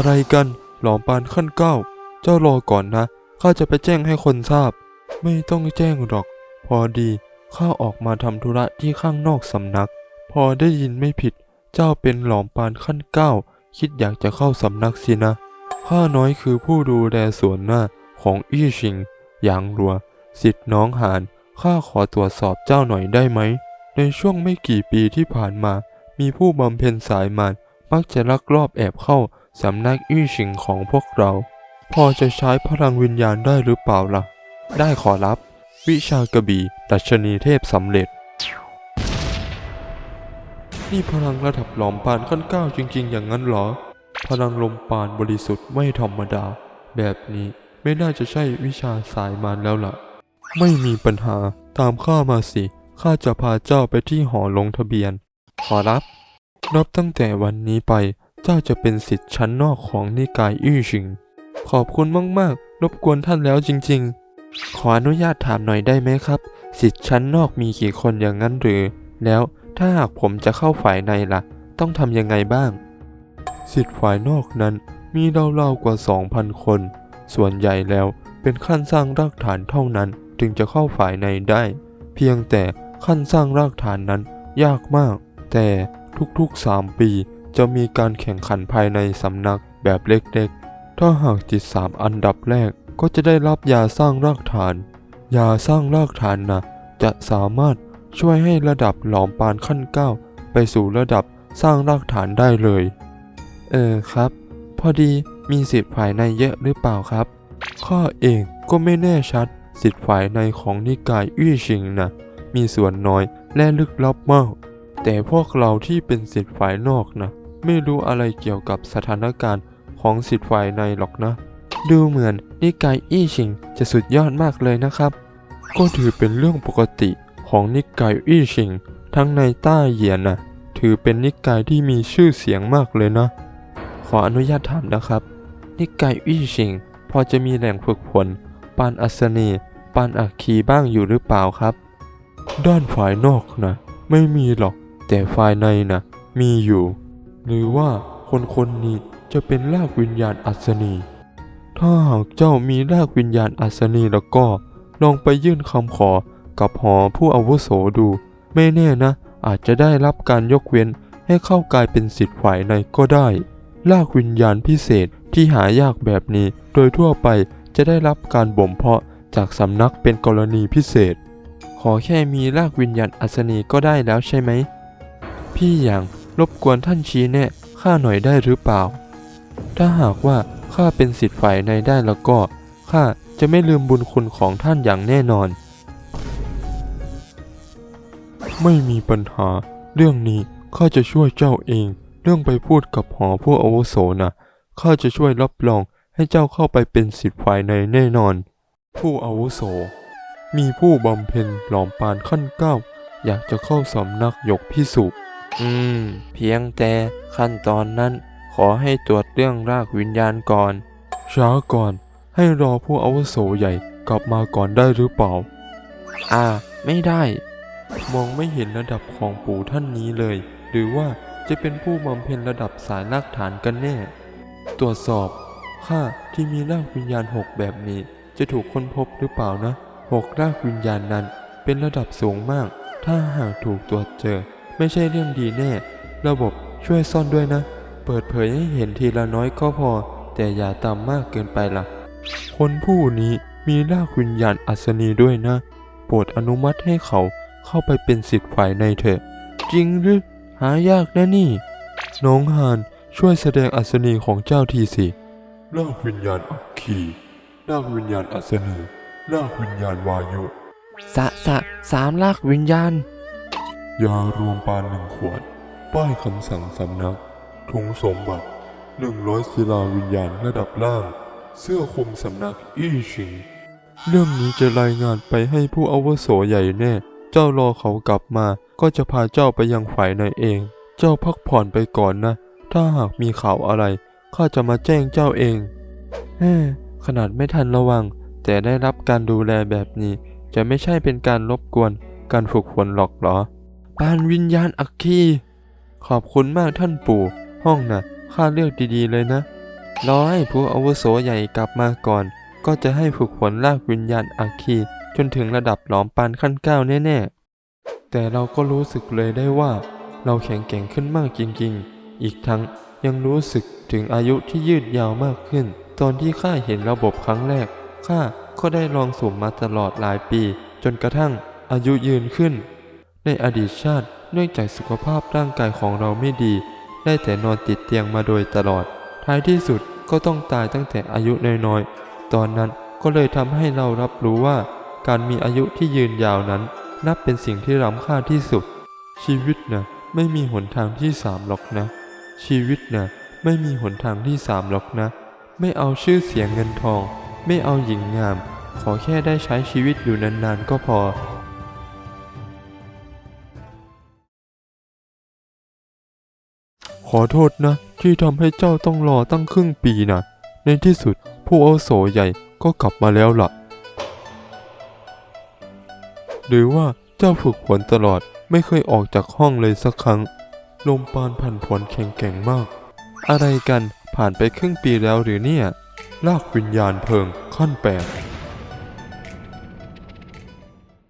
อะไรกัน หลอมปานขั้นเก้า เจ้ารอก่อนนะ ข้าจะไปแจ้งให้คนทราบ ไม่ต้องแจ้งหรอก พอดี ข้าออกมาทำธุระที่ข้างนอกสำนัก พอได้ยินไม่ผิด เจ้าเป็นหลอมปานขั้นเก้า คิดอยากจะเข้าสำนักสินะ ข้าน้อยคือผู้ดูแลสวนหน้าของอี้ชิง หยางรัว สิทธิ์น้องหาน ข้าขอตรวจสอบเจ้าหน่อยได้ไหม ในช่วงไม่กี่ปีที่ผ่านมา มีผู้บำเพ็ญสายมารมักจะลักลอบแอบเข้า สำนักอี้ชิงของพวกเรา พอจะใช้พลังวิญญาณได้หรือเปล่าล่ะ ได้ขอรับ วิชากระบี่ดัชนีเทพสำเร็จ นี่พลังระดับหลอมปานขั้นเก้าจริง ๆ อย่างนั้นเหรอ พลังลมปานบริสุทธิ์ไม่ธรรมดา แบบนี้ไม่น่าจะใช่วิชาสายมารแล้วล่ะ ไม่มีปัญหาตามข้ามาสิข้าจะพาเจ้าไปที่หอลงทะเบียน ขอรับ นับตั้งแต่วันนี้ไป เจ้าจะเป็นสิทธิ์ชั้นนอกของนิกายอี้ชิง ขอบคุณมากๆ รบกวนท่านแล้วจริง ๆ ขออนุญาตถามหน่อยได้ไหมครับ สิทธิ์ชั้นนอกมีกี่คนอย่างนั้นหรือ แล้วถ้าหากผมจะเข้าฝ่ายในล่ะ ต้องทำยังไงบ้าง สิทธิ์ฝ่ายนอกนั้นมีราวๆกว่า 2,000 คน ส่วนใหญ่แล้วเป็นขั้นสร้างรากฐานเท่านั้นถึงจะเข้าฝ่ายในได้ เพียงแต่ขั้นสร้างรากฐานนั้นยากมาก แต่ทุกๆ 3 ปี จะมีการแข่งขันภายในสำนักแบบเล็กๆ ถ้าหากจิตสามอันดับแรกก็จะได้รับยาสร้างรากฐาน ยาสร้างรากฐานนะจะสามารถช่วยให้ระดับหลอมปานขั้นเก้าไปสู่ระดับสร้างรากฐานได้เลย เออครับ พอดีมีสิทธิ์ฝ่ายในเยอะหรือเปล่าครับ ข้าเองก็ไม่แน่ชัดสิทธิ์ฝ่ายในของนิกายอี้ชิงนะมีส่วนน้อยและลึกลับมาก แต่พวกเราที่เป็นสิทธิ์ฝ่ายนอกนะ ไม่รู้อะไรเกี่ยวกับสถานการณ์ของสิทธิ์ฝ่ายในหรอกนะ ดูเหมือนนิกายอี้ชิงจะสุดยอดมากเลยนะครับ ก็ถือเป็นเรื่องปกติของนิกายอี้ชิง ทั้งในต้าเหยียนนะถือเป็นนิกายที่มีชื่อเสียงมากเลยนะ ขออนุญาตถามนะครับ นิกายอี้ชิง พอจะมีแหล่งฝึกฝนปานอัศนีปานอัคคีบ้างอยู่หรือเปล่าครับ ด้านฝ่ายนอกนะไม่มีหรอก แต่ฝ่ายในนะมีอยู่ หรือว่าคนคนนี้จะเป็นรากวิญญาณอัศนี ถ้าหากเจ้ามีรากวิญญาณอัศนีแล้วก็ลองไปยื่นคำขอกับหอผู้อาวุโสดู ไม่แน่นะ อาจจะได้รับการยกเว้นให้เข้ากลายเป็นสิทธิ์ฝ่ายในก็ได้ รากวิญญาณพิเศษที่หายากแบบนี้ โดยทั่วไปจะได้รับการบ่มเพาะจากสำนักเป็นกรณีพิเศษ ขอแค่มีรากวิญญาณอัศนีก็ได้แล้วใช่ไหม พี่อย่าง รบกวนท่านชี้แนะข้าหน่อยได้หรือเปล่า ถ้าหากว่าข้าเป็นสิทธิ์ฝ่ายในได้แล้วก็ข้าจะไม่ลืมบุญคุณของท่านอย่างแน่นอน ไม่มีปัญหา เรื่องนี้ข้าจะช่วยเจ้าเอง เรื่องไปพูดกับหอผู้อาวุโสนะข้าจะช่วยรับรองให้เจ้าเข้าไปเป็นสิทธิ์ฝ่ายในแน่นอน ผู้อาวุโส มีผู้บำเพ็ญหลอมปานขั้นเก้าอยากจะเข้าสำนักยกพิสุ อืม เพียงแต่ขั้นตอนนั้น ขอให้ตรวจเรื่องรากวิญญาณก่อน ช้าก่อน ให้รอผู้อาวุโสใหญ่กลับมาก่อนได้หรือเปล่า อ่า ไม่ได้ มองไม่เห็นระดับของปู่ท่านนี้เลย หรือว่าจะเป็นผู้บำเพ็ญระดับสายรากฐานกันแน่ ตรวจสอบข้าที่มีรากวิญญาณหกแบบนี้ จะถูกค้นพบหรือเปล่านะหกรากวิญญาณนั้นเป็นระดับสูงมาก ถ้าหากถูกตรวจเจอ ไม่ใช่เรื่องดีแน่ ระบบช่วยซ่อนด้วยนะ เปิดเผยให้เห็นทีละน้อยก็พอ แต่อย่าต่ำมากเกินไปล่ะ คนผู้นี้มีรากวิญญาณอัศนีด้วยนะ โปรดอนุมัติให้เขาเข้าไปเป็นสิทธิ์ฝ่ายในเถอะ จริงหรือ หายากนะนี่ น้องฮานช่วยแสดงอัศนีของเจ้าทีสิรากวิญญาณอัคคีรากวิญญาณอัศนีรากวิญญาณวายุ สะสะสามลากวิญญาณ ยารวมปานหนึ่งขวด ป้ายคำสั่งสำนักทุงสมบัติหนึ่งร้อยศิลาวิญญาณระดับล่าง เสื้อคลุมสำนักอี้ชิง เรื่องนี้จะรายงานไปให้ผู้อาวุโสใหญ่แน่ เจ้ารอเขากลับมา ก็จะพาเจ้าไปยังฝ่ายในเอง เจ้าพักผ่อนไปก่อนนะ ถ้าหากมีข่าวอะไร ข้าจะมาแจ้งเจ้าเองเฮ้ขนาดไม่ทันระวัง แต่ได้รับการดูแลแบบนี้ จะไม่ใช่เป็นการรบกวน การฝึกฝนหรอกหรอ ปานวิญญาณอัคคี ขอบคุณมากท่านปู่ ห้องน่ะข้าเลือกดีๆเลยนะ รอให้ผู้อาวุโสใหญ่กลับมาก่อน ก็จะให้ฝึกฝนลากวิญญาณอาคี จนถึงระดับหลอมปานขั้นเก้าแน่ๆ แต่เราก็รู้สึกเลยได้ว่า เราแข็งแกร่งขึ้นมากจริงๆ อีกทั้งยังรู้สึกถึงอายุที่ยืดยาวมากขึ้น ตอนที่ข้าเห็นระบบครั้งแรกข้าก็ได้ลองสุ่มมาตลอดหลายปี จนกระทั่งอายุยืนขึ้น ในอดีตชาติเนื่องจากสุขภาพร่างกายของเราไม่ดี ได้แต่นอนติดเตียงมาโดยตลอด ท้ายที่สุดก็ต้องตายตั้งแต่อายุน้อยๆ ตอนนั้นก็เลยทำให้เรารับรู้ว่า การมีอายุที่ยืนยาวนั้น นับเป็นสิ่งที่ล้ำค่าที่สุด ชีวิตนะไม่มีหนทางที่สามหรอกนะ ชีวิตนะไม่มีหนทางที่สามหรอกนะ ไม่เอาชื่อเสียงเงินทอง ไม่เอาหญิงงาม ขอแค่ได้ใช้ชีวิตอยู่นานๆก็พอ ขอโทษนะ ที่ทำให้เจ้าต้องรอตั้งครึ่งปีนะในที่สุดผู้อาวุโสใหญ่ก็กลับมาแล้วล่ะ หรือว่าเจ้าฝึกฝนตลอดไม่เคยออกจากห้องเลยสักครั้ง ลมปานผันผวนแข็งแกร่งมาก อะไรกันผ่านไปครึ่งปีแล้วหรือเนี่ย ลากวิญญาณเพิงขั้นแปด